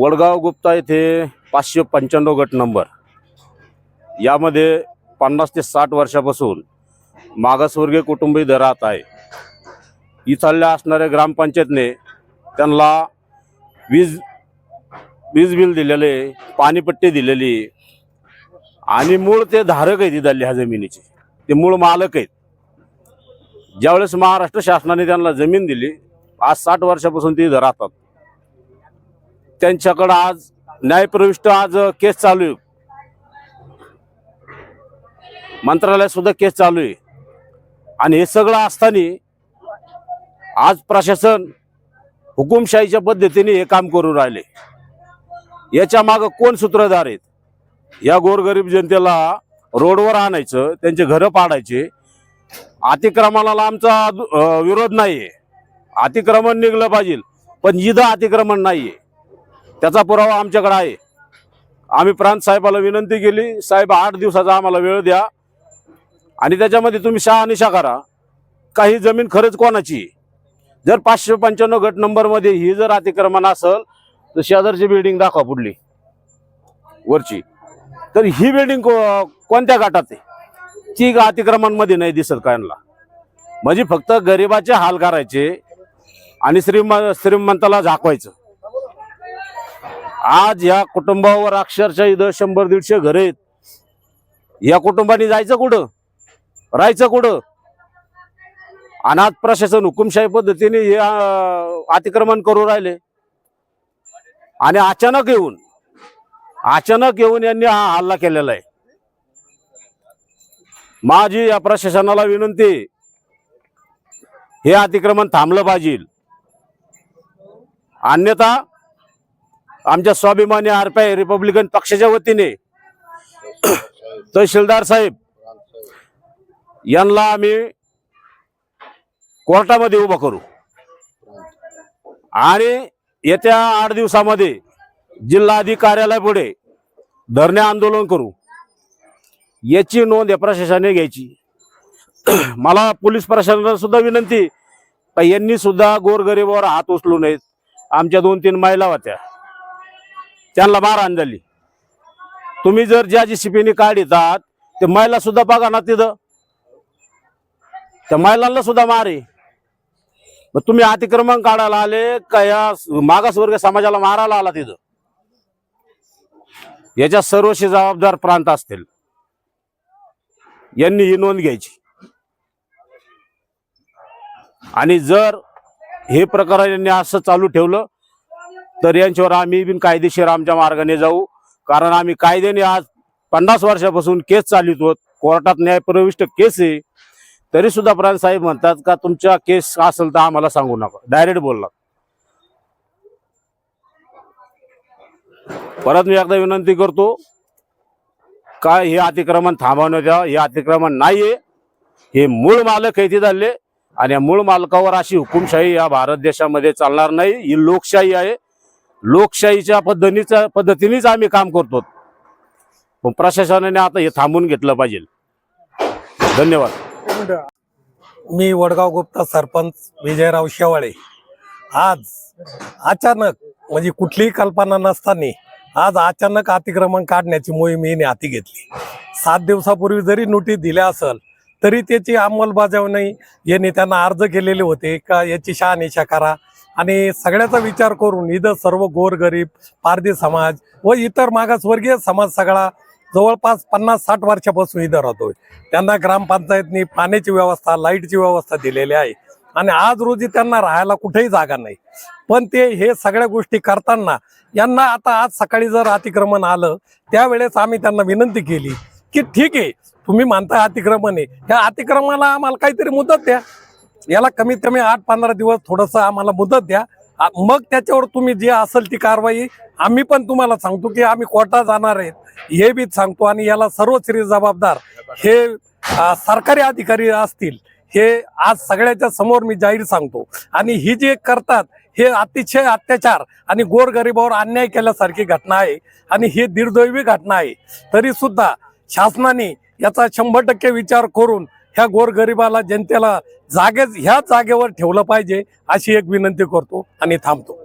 वडगाव गुप्ता येथे पाचशे पंच्याण्णव गट नंबर. यामध्ये पन्नास ते साठ वर्षापासून मागासवर्गीय कुटुंबी राहत आहे. इथल्या असणाऱ्या ग्रामपंचायतने त्यांना वीज वीज बिल दिलेले पाणीपट्टी दिलेली आणि मूळ ते धारक आहेत इथल्या ह्या जमिनीचे. ते मूळ मालक आहेत. ज्यावेळेस महाराष्ट्र शासनाने त्यांना जमीन दिली आज साठ वर्षापासून ती इथं राहतात. त्यांच्याकडं आज न्यायप्रविष्ट आज केस चालू आहे. मंत्रालयात सुद्धा केस चालू आहे. आणि हे सगळं असताना आज प्रशासन हुकुमशाहीच्या पद्धतीने हे काम करून राहिले. याच्या मागं कोण सूत्रधार आहेत? या गोरगरीब जनतेला रोडवर आणायचं त्यांचे घरं पाडायचे. अतिक्रमणाला आमचा विरोध विरोध नाहीये. अतिक्रमण निघलं पाहिजे पण इथं अतिक्रमण नाहीये. त्याचा पुरावा आमच्याकडे आहे. आम्ही प्रांत साहेबाला विनंती केली साहेब आठ दिवसाचा आम्हाला वेळ द्या. आणि त्याच्यामध्ये तुम्ही शहानिशा करा. काही जमीन खरंच कोणाची जर पाचशे पंच्याण्णव गट नंबरमध्ये ही जर अतिक्रमण असेल तर शेजारची बिल्डिंग दाखवा पुढली. वरची. तर ही बिल्डिंग कोणत्या गटात आहे? ती अतिक्रमणमध्ये नाही दिसत कायला म्हणजे फक्त गरिबाचे हाल करायचे आणि श्रीम श्रीमंताला झाकवायचं. आज या कुटुंबावर अक्षरशः इथं शंभर दीडशे घर आहेत. या कुटुंबाने जायचं कुठं? राहायचं कुठं? आणि आज प्रशासन हुकुमशाही पद्धतीने हे अतिक्रमण करू राहिले. आणि अचानक येऊन अचानक येऊन यांनी हा हल्ला केलेला आहे. माझी या प्रशासनाला विनंती हे अतिक्रमण थांबलं पाहिजे. अन्यथा आमच्या स्वाभिमानी आरपाय रिपब्लिकन पक्षाच्या वतीने. तहसीलदार साहेब यांना आम्ही कोर्टामध्ये उभं करू. आणि येत्या आठ दिवसामध्ये जिल्हा अधिकार्यालयापुढे धरणे आंदोलन करू. याची नोंद या प्रशासनाने घ्यायची. मला पोलीस प्रशासनाला सुद्धा विनंती यांनी सुद्धा गोरगरीबावर हात उचलू नयेत. आमच्या दोन तीन महिला होत्या. त्यांना मारहाण झाली तुम्ही जर ज्या जी जीसीपीने काढितात ते महिला सुद्धा बघा ना तिथं. त्या महिलांना सुद्धा मार आहे. मग तुम्ही अतिक्रमण काढायला आले का या मागासवर्गीय समाजाला मारायला आला तिथं? याच्या सर्वशी जबाबदार प्रांत असतील. यांनी ही नोंद घ्यायची. आणि जर हे प्रकरण यांनी असं चालू ठेवलं तर यांच्यावर आम्ही बिन कायदेशीर आमच्या मार्गाने जाऊ. कारण आम्ही कायद्याने आज पन्नास वर्षापासून केस चालितो कोर्टात न्यायप्रविष्ट केस आहे. तरी सुद्धा प्रांत साहेब म्हणतात का तुमच्या केस असेल तर आम्हाला सांगू नका. डायरेक्ट बोलला परत मी एकदा विनंती करतो काय हे अतिक्रमण थांबवण्यात यावं हे अतिक्रमण नाहीये. हे मूळ मालक आहे ते झाले आणि या मूळ मालकावर अशी हुकुमशाही या भारत देशामध्ये चालणार नाही. ही लोकशाही आहे. लोकशाहीच्या पद्धतीच्या पद्धतीनेच आम्ही काम करतो. पण प्रशासनाने आता हे थांबून घेतलं पाहिजे. धन्यवाद. मी वडगाव गुप्ता सरपंच विजयराव शेवाळे. आज अचानक म्हणजे कुठलीही कल्पना नसताना आज अचानक अतिक्रमण काढण्याची मोहीम हिने हाती घेतली. सात दिवसापूर्वी जरी नोटीस दिल्या असेल तरी त्याची अंमलबजावणी यांनी त्यांना अर्ज केलेले होते. का याची शहानिशा करा. आणि सगळ्याचा विचार करून इथं सर्व गोरगरीब पारधी समाज व इतर मागासवर्गीय समाज सगळा जवळपास पन्नास साठ वर्षापासून इथं राहतोय. त्यांना ग्रामपंचायतनी पाण्याची व्यवस्था लाईटची व्यवस्था दिलेली आहे. आणि आज रोजी त्यांना राहायला कुठेही जागा नाही. पण ते हे सगळ्या गोष्टी करताना यांना आता आज सकाळी जर अतिक्रमण आलं त्यावेळेस आम्ही त्यांना विनंती केली की ठीक आहे तुम्ही मानता अतिक्रमण आहे. त्या अतिक्रमणाला आम्हाला काहीतरी मुदत द्या. याला कमीत कमी आठ पंधरा दिवस थोडंसं आम्हाला मुदत द्या. मग त्याच्यावर तुम्ही जी असेल ती कारवाई आम्ही पण तुम्हाला सांगतो की आम्ही कोर्टात जाणार आहेत. हे बी सांगतो आणि याला सर्वश्री जबाबदार हे सरकारी अधिकारी असतील हे आज सगळ्याच्या समोर मी जाहीर सांगतो. आणि ही जे करतात हे अतिशय अत्याचार आणि गोरगरिबावर अन्याय केल्यासारखी घटना आहे आणि ही दीर्दैवी घटना आहे. तरी सुद्धा शासनाने याचा शंभर टक्के विचार करून ह्या गोरगरिबाला जनतेला जागे ह्या जागेवर ठेवलं पाहिजे अशी एक विनंती करतो आणि थांबतो.